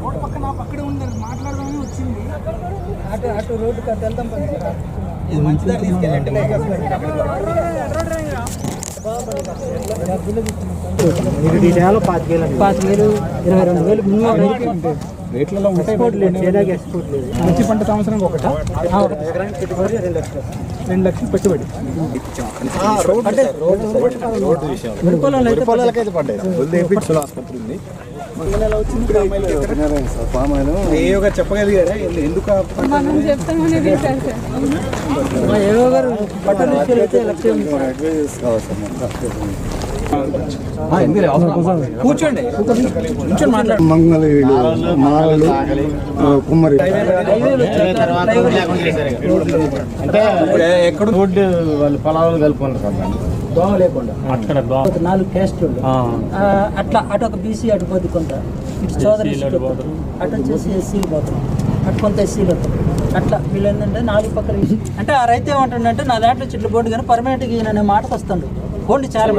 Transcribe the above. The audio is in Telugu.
రోడ్ పక్కన ఉంది మాట్లాడదామని వచ్చింది అటు అటు రోడ్డు కట్టు వెళ్తాం ఇది మంచిదారి తీసుకెళ్ళండి పాతిక వేలు ఇరవై రెండు వేలు మినిమం రేట్లలో ఉంటాయి మంచి పంట సంవత్సరం ఒకట? రెండు లక్షలు. పెట్టుబడి. చెప్పగలిగారా? ఎందుకు సార్. కూర్చోండి. కూర్చొని మాట్లాడు. మాలలు కుమ్మరి. ఎక్కడ రోడ్డు వాళ్ళు పొలాలు కలుపుకుంటారు దోమ లేకుండా. అక్కడ నాలుగు క్యాస్ట్ అట్లా అటు ఒక బీసీ అటు పోతే కొంత. ఇటు చౌదరి అటు వచ్చేసి ఎస్సీలు పోతాం అటు కొంత ఎస్సీలు వస్తాం అట్లా వీళ్ళు ఏంటంటే నాలుగు పక్కల అంటే ఆ రైతు ఏమంటుండంటే నా దాంట్లో చెట్లు బోర్డు కానీ పర్మనెంట్గా ఈయన అనే మాటకు వస్తాడు చాలా